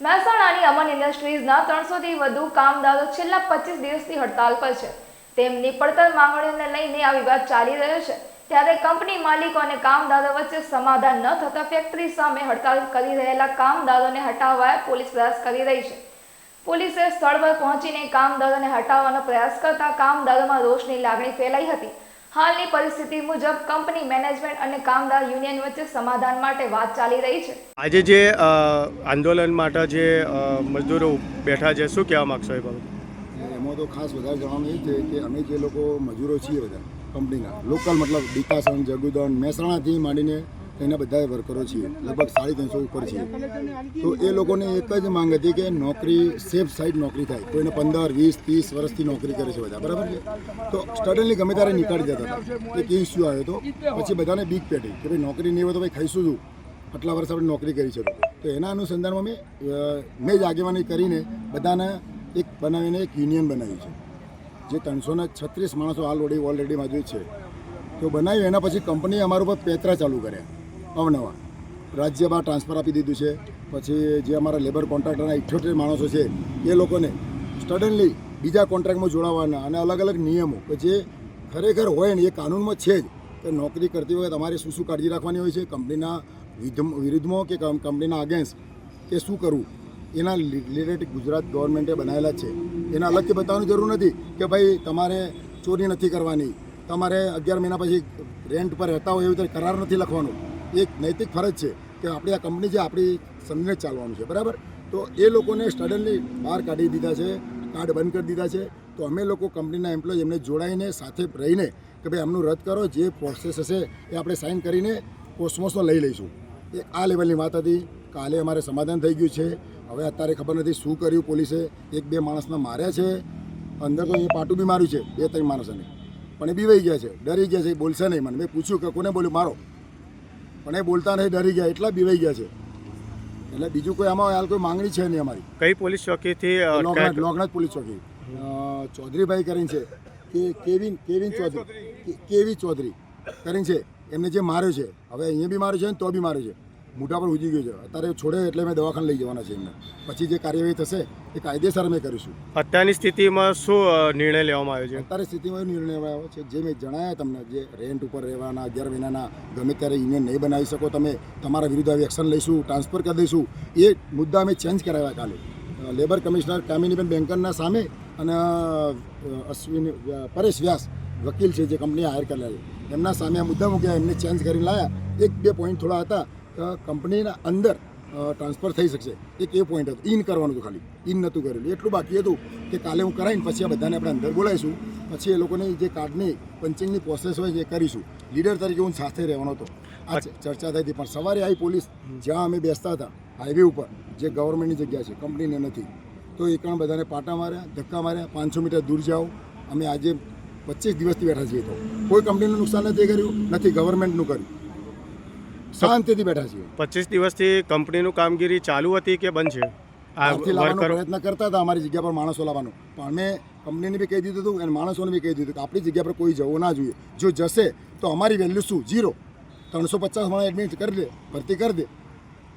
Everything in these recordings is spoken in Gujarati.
મહેસાણાની અમન ઇન્ડસ્ટ્રીઝના ત્રણસોથી વધુ કામદારો છેલ્લા પચીસ દિવસથી હડતાલ પર છે. તેમની પડતર માંગણીઓને લઈને આ વિવાદ ચાલી રહ્યો છે. ત્યારે કંપની માલિકો અને કામદારો વચ્ચે સમાધાન ન થતા ફેક્ટરી સામે હડતાલ કરી રહેલા કામદારોને હટાવવા પોલીસ પ્રયાસ કરી રહી છે. પોલીસે સ્થળ પર પહોંચીને કામદારોને હટાવવાનો પ્રયાસ કરતા કામદારોમાં રોષની લાગણી ફેલાઈ હતી. હાલની પરિસ્થિતિ મુજબ કંપની મેનેજમેન્ટ અને કામદાર યુનિયન વચ્ચે સમાધાન માટે વાત ચાલી રહી છે. આજે જે આંદોલન માટે જે મજદૂરો બેઠા છે શું કહેવા માગશો એ બાબત? એમાં તો ખાસ વધારે જણાવવાનું એ છે કે અમે જે લોકો મજૂરો છીએ બધા કંપનીના લોકલ મતલબ ડીકાસન જગુદન મહેસાણાથી માંડીને એના બધા વર્કરો છીએ, લગભગ સાડી ત્રણસો ઉપર છીએ. તો એ લોકોને એક જ માંગ હતી કે નોકરી, સેફ સાઈડ નોકરી થાય. કોઈને પંદર, વીસ, ત્રીસ વર્ષથી નોકરી કરે છે બધા, બરાબર છે? તો સ્ટડનલી ગમે ત્યારે નીકળી જતા હતા. એક ઇસ્યુ આવ્યો હતો. પછી બધાને બીક પેટી કે ભાઈ નોકરી નહીં હોય તો ભાઈ ખાઈશું શું? આટલા વર્ષ આપણે નોકરી કરી છે તો એના અનુસંધાનમાં મેં મેં જ આગેવાની કરીને બધાને એક બનાવીને એક યુનિયન બનાવ્યું છે. જે ત્રણસોને છત્રીસ માણસો ઓલરેડી ઓલરેડી બાજુ છે. તો બનાવ્યું. એના પછી કંપનીએ અમારા ઉપર પેતરા ચાલુ કર્યા. અવનવા. રાજ્યમાં ટ્રાન્સફર આપી દીધું છે. પછી જે અમારા લેબર કોન્ટ્રાક્ટરના ઇઠ્યોતેર માણસો છે, એ લોકોને સડનલી બીજા કોન્ટ્રાક્ટમાં જોડાવાના અને અલગ અલગ નિયમો કે જે ખરેખર હોય ને એ કાનૂનમાં છે જ કે નોકરી કરતી વખતે તમારે શું શું કાળજી રાખવાની હોય છે, કંપનીના વિરુદ્ધમાં કે કંપનીના અગેન્સ્ટ કે શું કરવું? એના રિલેટેડ ગુજરાત ગવર્મેન્ટે બનાવેલા છે. એના અલગથી બતાવવાની જરૂર નથી કે ભાઈ તમારે ચોરી નથી કરવાની. તમારે અગિયાર મહિના પછી રેન્ટ પર રહેતા હોય એવી રીતે કરાર નથી લખવાનો. એક નૈતિક ફરજ છે કે આપણી આ કંપની છે, આપણી સમજીને ચાલવાનું છે, બરાબર? તો એ લોકોને સડનલી બહાર કાઢી દીધા છે, કાર્ડ બંધ કરી દીધા છે. તો અમે લોકો કંપનીના એમ્પ્લોય એમને જોડાઈને, સાથે રહીને કે ભાઈ આમનું રદ કરો, જે પ્રોસેસ હશે એ આપણે સાઇન કરીને કોસ્મોસમાં લઈ લઈશું. એ આ લેવલની વાત હતી. કાલે અમારે સમાધાન થઈ ગયું છે. હવે અત્યારે ખબર નથી શું કર્યું પોલીસે. એક બે માણસને માર્યા છે. અંદર તો એ પાટું બી માર્યું છે, બે ત્રણ માણસોને. પણ એ બીવાઈ ગયા છે. ડરી ગયા છે. બોલશે નહીં મને. મેં પૂછ્યું કે કોને બોલ્યું? મારો. પણ એ બોલતા નહીં ડરી ગયા એટલા બીવાઈ ગયા છે. એટલે બીજું કોઈ આમાં હાલ કોઈ માંગણી છે નહીં અમારી. કઈ પોલીસ ચોકીથી લોકનાથ લોકનાથ પોલીસ ચોકી. ચૌધરીભાઈ કરીને છે. કે કેવિન કેવિન ચૌધરી. કેવી ચૌધરી. કરીને છે. એમને જે માર્યો છે. હવે અહીંયા બી માર્યો છે ને તો બી માર્યો છે. મોઢા પર ઉજી ગયો છે. અત્યારે છોડે એટલે મેં દવાખાને લઈ જવાના છે એમને. પછી જે કાર્યવાહી થશે એ કાયદેસર અમે કરીશું. અત્યારની સ્થિતિમાં શું નિર્ણય લેવામાં આવ્યો છે? અત્યારે સ્થિતિમાં નિર્ણય નિર્ણય આવ્યો છે. જે મેં જણાવ્યા તમને જે રેન્ટ ઉપર રહેવાના અગિયાર મહિનાના ગમે ત્યારે યુનિયન નહીં બનાવી શકો તમે તમારા વિરુદ્ધ આવી એક્શન લઈશું ટ્રાન્સફર કરી દઈશું. એ મુદ્દા અમે ચેન્જ કરાવ્યા કાલે. લેબર કમિશનર કામિનીબેન બેંકરના સામે અને અશ્વિન પરેશ વ્યાસ વકીલ છે જે કંપની હાયર કરેલા છે. એમના સામે આ મુદ્દા મૂક્યા એમને ચેન્જ કરીને લાયા. એક બે પોઈન્ટ થોડા હતા. કે કંપનીના અંદર ટ્રાન્સફર થઈ શકશે. એક એ પોઈન્ટ હતો. ઇન કરવાનું હતું ખાલી. ઇન નહોતું કરેલું. એટલું બાકી હતું કે કાલે હું કરાવીને પછી આ બધાને આપણે અંદર બોલાવીશું. પછી એ લોકોને જે કાર્ડની પંચિંગની પ્રોસેસ હોય છે એ કરીશું. લીડર તરીકે હું સાથે રહેવાનો હતો. આ ચર્ચા થઈ હતી. પણ સવારે આવી પોલીસ જ્યાં અમે બેસતા હતા હાઈવે ઉપર જે ગવર્મેન્ટની જગ્યા છે કંપનીને નથી. તો એ કારણ બધાને પાટા માર્યા ધક્કા માર્યા. પાંચસો મીટર દૂર જાઓ. અમે આજે પચીસ દિવસથી બેઠા છીએ તો. કોઈ કંપનીનું નુકસાન નથી કર્યું નથી ગવર્મેન્ટનું કર્યું. શાંતિથી બેઠા છીએ. પચીસ દિવસથી કંપનીનું કામગીરી ચાલુ હતી કે બંધ છે? પ્રયત્ન કરતા હતા અમારી જગ્યા પર માણસો લાવવાનો. પણ અમે કંપનીને બી કહી દીધું હતું અને માણસોને બી કહી દીધું કે આપણી જગ્યા પર કોઈ જવું ના જોઈએ. જો જશે તો અમારી વેલ્યુ શું? જીરો ત્રણસો પચાસ માણસ એડમિટ કરી દે ભરતી કરી દે.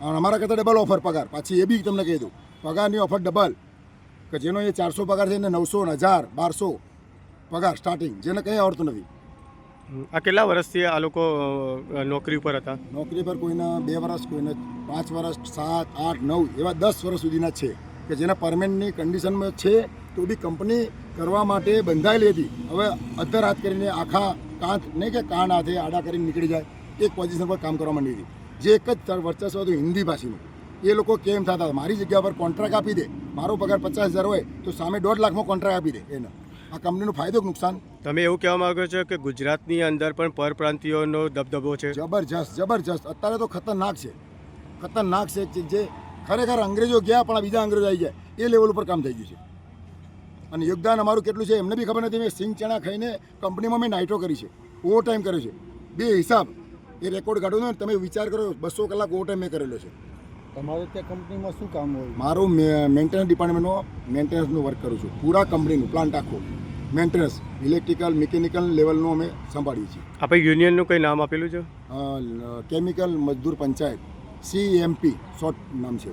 અને અમારા કરતાં ડબલ ઓફર પગાર. પાછી એ બી તમને કહી દઉં. પગારની ઓફર ડબલ કે જેનો એ ચારસો પગાર છે એને નવસો ને હજાર બારસો પગાર સ્ટાર્ટિંગ જેને કંઈ આવડતું નથી. આ કેટલા વર્ષથી આ લોકો નોકરી ઉપર હતા? નોકરી પર કોઈના બે વર્ષ, કોઈને પાંચ વર્ષ, સાત, આઠ, નવ, એવા દસ વર્ષ સુધીના છે. કે જેના પરમેન્ટની કન્ડિશનમાં છે, તો બી કંપની કરવા માટે બંધાયેલી હતી. હવે અધર હાથ કરીને આખા કાંત નહીં કે કાન હાથે આડા કરીને નીકળી જાય, એક પોઝિશન પર કામ કરવા માંડી હતી. જે એક જ વર્ચસ્વ હતું હિન્દી ભાષીનું. એ લોકો કેમ થતા મારી જગ્યા પર કોન્ટ્રાક્ટ આપી દે. મારો પગાર પચાસ હજાર હોય, તો સામે દોઢ લાખમાં કોન્ટ્રાક્ટ આપી દે એને. આ કંપનીનો ફાયદો કે નુકસાન? તમે એવું કહેવા માંગો છો કે ગુજરાતની અંદર પણ પરપ્રાંતિયોનો દબદબો છે? જબરજસ્ત જબરજસ્ત. અત્યારે તો ખતરનાક છે. ખતરનાક છે જે ખરેખર અંગ્રેજો ગયા પણ આ બીજા અંગ્રેજો આવી ગયા. એ લેવલ ઉપર કામ થઈ ગયું છે. અને યોગદાન અમારું કેટલું છે એમને બી ખબર નથી. મેં સિંગ ચણા ખાઈને કંપનીમાં મેં નાઇટો કરી છે. ઓવર ટાઈમ કર્યો છે. બે હિસાબ. એ રેકોર્ડ કાઢો ને તમે વિચાર કરો બસો કલાક ઓવર ટાઈમ મેં કરેલો છે. તમારે ત્યાં કંપનીમાં શું કામ હોય? મારું મેન્ટેનન્સ ડિપાર્ટમેન્ટનો મેન્ટેનન્સનું વર્ક કરું છું. પૂરા કંપનીનું પ્લાન્ટ આખું. મેન્ટેનન્સ ઇલેક્ટ્રિકલ મિકેનિકલ લેવલનું અમે સંભાળીએ છીએ. આપણે યુનિયનનું કંઈ નામ આપેલું છે? કેમિકલ મજદૂર પંચાયત સીએમપી શોર્ટ નામ છે.